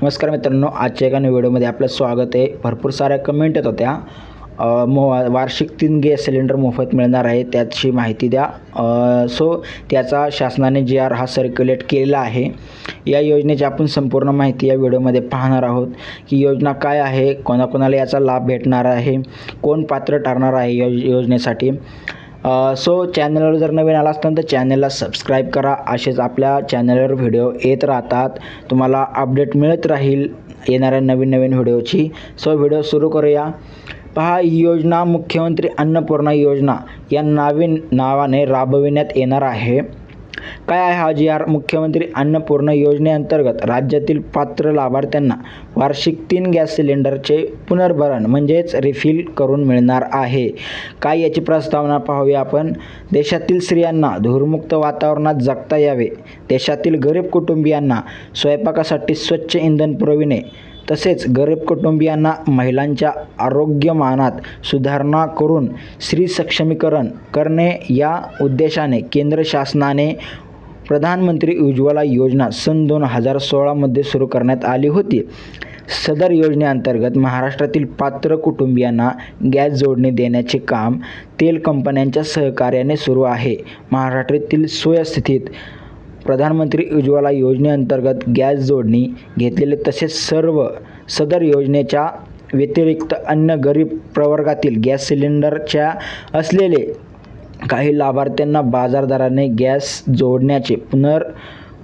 नमस्कार मित्रांनो आजच्या एका व्हिडिओमध्ये आपलं स्वागत आहे. भरपूर साऱ्या कमेंट येत होत्या. मो वार्षिक तीन गॅस सिलेंडर मोफत मिळणार आहे त्याची माहिती द्या. सो त्याचा शासनाने जी आर हा सर्क्युलेट केलेला आहे या योजनेची आपण संपूर्ण माहिती या व्हिडिओमध्ये पाहणार आहोत. की योजना काय आहे कोणाकोणाला याचा लाभ भेटणार आहे कोण पात्र ठरणार आहे यो योजनेसाठी. सो चॅनलवर जर नवीन आला असताना तर चॅनलला सबस्क्राईब करा. असेच आपल्या चॅनलवर व्हिडिओ येत राहतात. तुम्हाला अपडेट मिळत राहील येणाऱ्या नवीन नवीन व्हिडिओची सो व्हिडिओ सुरू करूया. पहा ही योजना मुख्यमंत्री अन्नपूर्णा योजना या नवीन नावाने राबविण्यात येणार आहे. काय आहे हा जी आर मुख्यमंत्री अन्नपूर्णा योजनेअंतर्गत राज्यातील पात्र लाभार्थ्यांना वार्षिक तीन गॅस सिलेंडरचे पुनर्भरण म्हणजेच रिफिल करून मिळणार आहे? काय याची प्रस्तावना पाहूया आपण? देशातील स्त्रियांना धूरमुक्त वातावरणात जगता यावे. देशातील गरीब कुटुंबियांना स्वयंपाकासाठी स्वच्छ इंधन पुरविणे. तसेच गरीब कुटुंबियांना महिलांच्या आरोग्यमानात सुधारणा करून स्त्री सक्षमीकरण करणे या उद्देशाने केंद्र शासनाने प्रधानमंत्री उज्ज्वला योजना सन दोन हजार सोळामध्ये सुरू करण्यात आली होती. सदर योजनेअंतर्गत महाराष्ट्रातील पात्र कुटुंबियांना गॅस जोडणी देण्याचे काम तेल कंपन्यांच्या सहकार्याने सुरू आहे. महाराष्ट्रातील स्वस्थितीत प्रधानमंत्री उज्ज्वला योजनेअंतर्गत गॅस जोडणी घेतलेले तसेच सर्व सदर योजनेच्या व्यतिरिक्त अन्य गरीब प्रवर्गातील गॅस सिलेंडरच्या असलेले काही लाभार्थ्यांना बाजारदाराने गॅस जोडण्याचे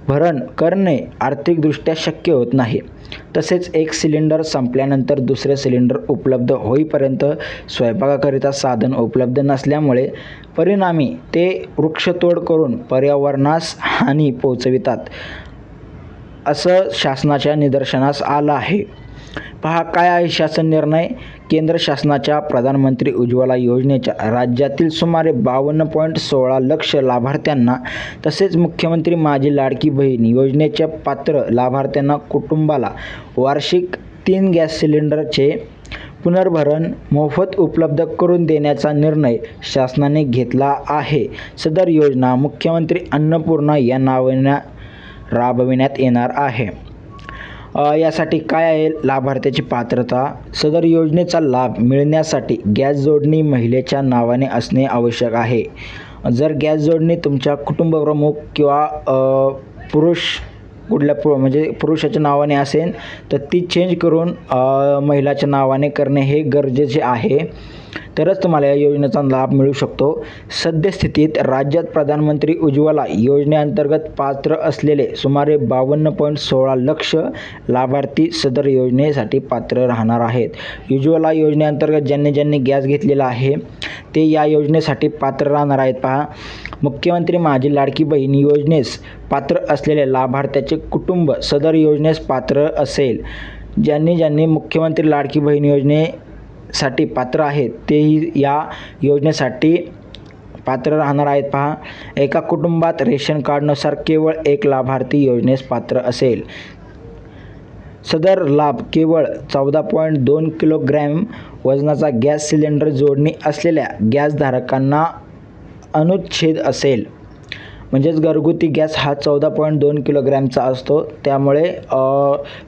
भरण करणे आर्थिकदृष्ट्या शक्य होत नाही. तसेच एक सिलेंडर संपल्यानंतर दुसरे सिलेंडर उपलब्ध होईपर्यंत स्वयंपाकाकरिता साधन उपलब्ध नसल्यामुळे परिणामी ते वृक्षतोड करून पर्यावरणास हानी पोचवितात असं शासनाच्या निदर्शनास आलं आहे. पहा काय आहे शासन निर्णय केंद्र शासनाच्या प्रधानमंत्री उज्ज्वला योजनेच्या राज्यातील सुमारे बावन्न पॉईंट सोळा लक्ष लाभार्थ्यांना तसेच मुख्यमंत्री माझी लाडकी बहीण योजनेच्या पात्र लाभार्थ्यांना कुटुंबाला वार्षिक तीन गॅस सिलेंडरचे पुनर्भरण मोफत उपलब्ध करून देण्याचा निर्णय शासनाने घेतला आहे. सदर योजना मुख्यमंत्री अन्नपूर्णा या नावाने राबविण्यात येणार आहे. यासाठी काय आहे लाभार्थ्याची पात्रता? सदर योजनेचा लाभ मिळण्यासाठी गॅस जोडणी महिलेच्या नावाने असणे आवश्यक आहे. जर गॅस जोडणी तुमच्या कुटुंबप्रमुख किंवा पुरुष कुठल्या पु म्हणजे पुरुषाच्या नावाने असेल तर ती चेंज करून महिलाच्या नावाने करणे हे गरजेचे आहे. तरच तुम्हाला या योजनेचा लाभ मिळू शकतो. सद्यस्थितीत राज्यात प्रधानमंत्री उज्ज्वला योजनेअंतर्गत पात्र असलेले सुमारे बावन्न पॉईंट सोळा लक्ष लाभार्थी सदर योजनेसाठी पात्र राहणार आहेत. उज्ज्वला योजनेअंतर्गत ज्यांनी ज्यांनी गॅस घेतलेला आहे ते या योजनेसाठी पात्र राहणार आहेत पहा. मुख्यमंत्री माझी लाडकी बहीण योजनेस पात्र असलेले लाभार्थ्याचे कुटुंब सदर योजनेस पात्र असेल. ज्यांनी ज्यांनी मुख्यमंत्री लाडकी बहीण योजने साठी पात्र आहेत. तेही या योजनेसाठी पात्र राहणार आहेत. पहा एका कुटुंबात रेशन कार्डनुसार केवळ एक लाभार्थी योजनेस पात्र असेल. सदर लाभ केवळ चौदा पॉईंट दोन किलोग्रॅम वजनाचा गॅस सिलेंडर जोडणी असलेल्या गॅसधारकांना अनुच्छेद असेल. म्हणजेच घरगुती गॅस हा चौदा पॉईंट दोन किलोग्रॅमचा असतो. त्यामुळे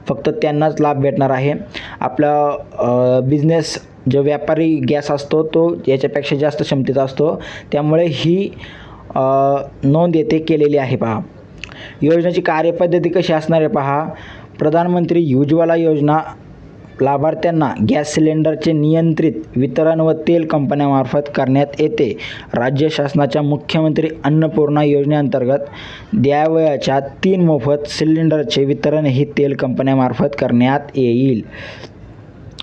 फक्त त्यांनाच लाभ भेटणार आहे. आपला बिझनेस जो व्यापारी गॅस असतो तो याच्यापेक्षा जास्त क्षमतेचा असतो. त्यामुळे ही नोंद येथे केलेली आहे पहा. योजनेची कार्यपद्धती कशी असणार आहे पहा. प्रधानमंत्री उज्ज्वला योजना लाभार्थ्यांना गॅस सिलेंडरचे नियंत्रित वितरण व तेल कंपन्यामार्फत करण्यात येते. राज्य शासनाच्या मुख्यमंत्री अन्नपूर्णा योजनेअंतर्गत द्यावयाच्या तीन मोफत सिलेंडरचे वितरण ही तेल कंपन्यामार्फत करण्यात येईल.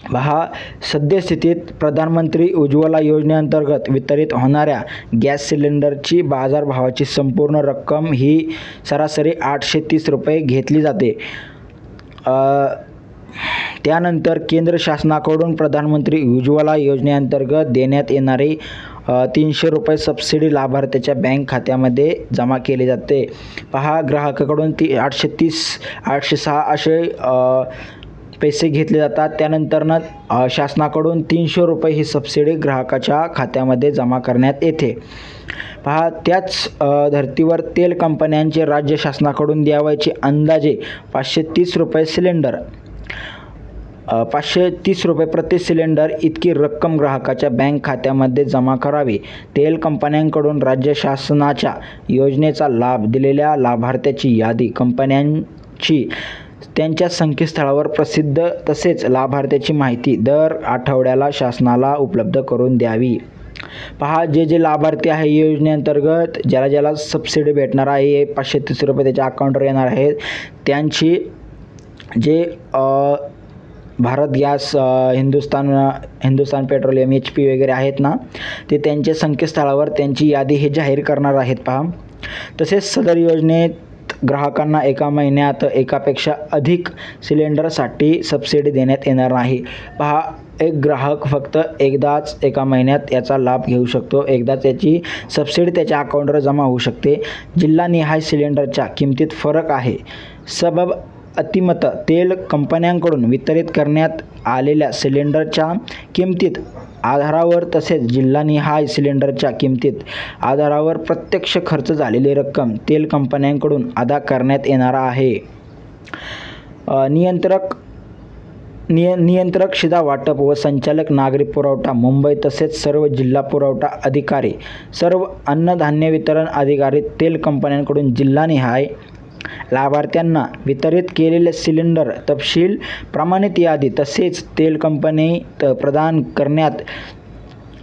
पहा सद्यस्थितीत प्रधानमंत्री उज्ज्वला योजनेअंतर्गत वितरित होणाऱ्या गॅस सिलेंडरची बाजारभावाची संपूर्ण रक्कम ही सरासरी आठशे तीस रुपये घेतली जाते. त्यानंतर केंद्र शासनाकडून प्रधानमंत्री उज्ज्वला योजनेअंतर्गत देण्यात येणारी तीनशे रुपये सबसिडी लाभार्थ्याच्या बँक खात्यामध्ये जमा केली जाते. पहा ग्राहकाकडून ती आठशे तीस आठशे सहा असे पैसे घेतले जातात. त्यानंतरनं शासनाकडून तीनशे रुपये ही सबसिडी ग्राहकाच्या खात्यामध्ये जमा करण्यात येते. पहा त्याच धर्तीवर तेल कंपन्यांचे राज्य शासनाकडून द्यावयाचे अंदाजे पाचशे तीस रुपये सिलेंडर. पाचशे तीस रुपये प्रति सिलेंडर इतकी रक्कम ग्राहकाच्या बँक खात्यामध्ये जमा करावी. तेल कंपन्यांकडून राज्य शासनाच्या योजनेचा लाभ दिलेल्या लाभार्थ्याची यादी कंपन्यांची त्यांच्या संकेतस्थळावर प्रसिद्ध तसेच लाभार्थ्याची माहिती दर आठवड्याला शासनाला उपलब्ध करून द्यावी. पहा जे जे लाभार्थी आहे योजनेअंतर्गत ज्याला ज्याला सबसिडी भेटणार आहे पाचशे तीस रुपये त्याच्या अकाउंटवर येणार आहेत त्यांची जे Bharat gas Hindustan Hindustan petroleum H P वगैरे आहेत ना ते त्यांच्या संकेतस्थळावर त्यांची यादी हे जाहीर करणार आहेत पहा. तसेच सदर योजनेत ग्राहकांना एका महिन्यात एकापेक्षा अधिक सिलेंडरसाठी सबसिडी देण्यात येणार नाही. पहा एक ग्राहक फक्त एकदाच एका महिन्यात याचा लाभ घेऊ शकतो. एकदाच याची सबसिडी त्याच्या अकाउंटवर जमा होऊ शकते. जिल्हानिहाय सिलेंडरच्या किमतीत फरक आहे. सबब अतिमत तेल कंपन्यांकडून वितरित करण्यात आलेल्या सिलेंडरच्या किमतीत आधारावर तसेच जिल्हानिहाय सिलेंडरच्या किमतीत आधारावर प्रत्यक्ष खर्च झालेली रक्कम तेल कंपन्यांकडून अदा करण्यात येणार आहे. नियंत्रक निय नियंत्रक शिधा वाटप व संचालक नागरी पुरवठा मुंबई तसेच सर्व जिल्हा पुरवठा अधिकारी सर्व अन्नधान्य वितरण अधिकारी तेल कंपन्यांकडून जिल्हानिहाय लाभार्थ्यांना वितरित केलेले सिलेंडर तपशील प्रमाणित यादी तसेच तेल कंपनी प्रदान करण्यात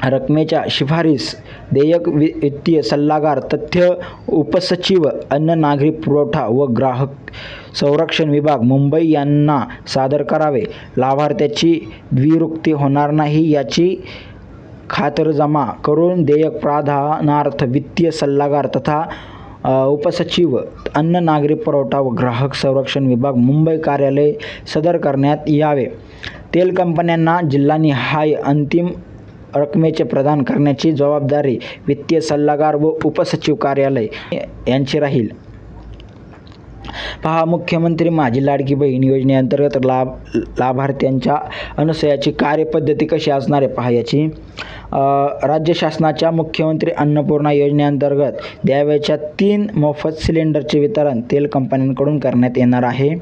रकमेच्या शिफारस देयक वि वित्तीय सल्लागार तथ्य उपसचिव अन्न नागरी पुरवठा व ग्राहक संरक्षण विभाग मुंबई यांना सादर करावे. लाभार्थ्याची द्विरुक्ती होणार नाही याची खातरजमा करून देयक प्राधानार्थ वित्तीय सल्लागार तथा उपसचिव अन्न नागरी पुरवठा व ग्राहक संरक्षण विभाग मुंबई कार्यालय सदर करण्यात यावे. तेल कंपन्यांना जिल्हानिहाय अंतिम रकमेचे प्रदान करण्याची जबाबदारी वित्तीय सल्लागार व उपसचिव कार्यालय यांची राहील. पहा मुख्यमंत्री माझी लाडकी बहीण योजनेअंतर्गत लाभ लाभार्थ्यांच्या अनुसयाची कार्यपद्धती कशी असणार आहे? पहा याची. राज्य शासनाच्या मुख्यमंत्री अन्नपूर्णा योजनेअंतर्गत द्यावयाच्या तीन मोफत सिलेंडरचे वितरण तेल कंपन्यांकडून करण्यात येणार आहे.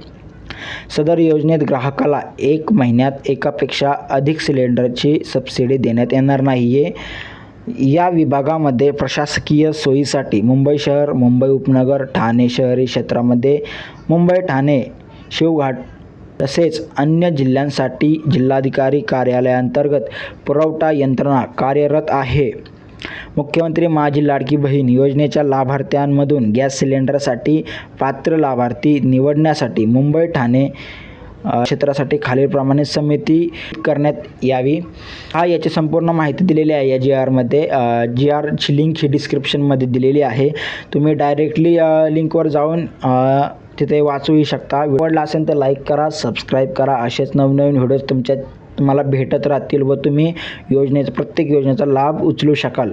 सदर योजनेत ग्राहकाला एक महिन्यात एकापेक्षा अधिक सिलेंडरची सबसिडी देण्यात येणार नाही आहे या विभागामध्ये प्रशासकीय सोयीसाठी मुंबई शहर मुंबई उपनगर ठाणे शहरी क्षेत्रामध्ये मुंबई ठाणे शिवघाट तसेच अन्य जिल्ह्यांसाठी जिल्हाधिकारी कार्यालयांतर्गत पुरवठा यंत्रणा कार्यरत आहे. मुख्यमंत्री माझी लाडकी बहीण योजनेच्या लाभार्थ्यांमधून गॅस सिलेंडरसाठी पात्र लाभार्थी निवडण्यासाठी मुंबई ठाणे क्षेत्रासाठी खालीलप्रमाणे समिती करण्यात यावी. हा याची संपूर्ण माहिती दिलेली आहे या जी आरमध्ये जी आरची लिंक ही डिस्क्रिप्शनमध्ये दिलेली आहे. तुम्ही डायरेक्टली लिंकवर जाऊन तिथे वाचूही शकता. आवडला असेल तर लाईक करा सबस्क्राईब करा. असेच नवनवीन व्हिडिओज तुमच्या तुम्हाला भेटत राहतील व तुम्ही योजनेचा प्रत्येक योजनेचा लाभ उचलू शकाल.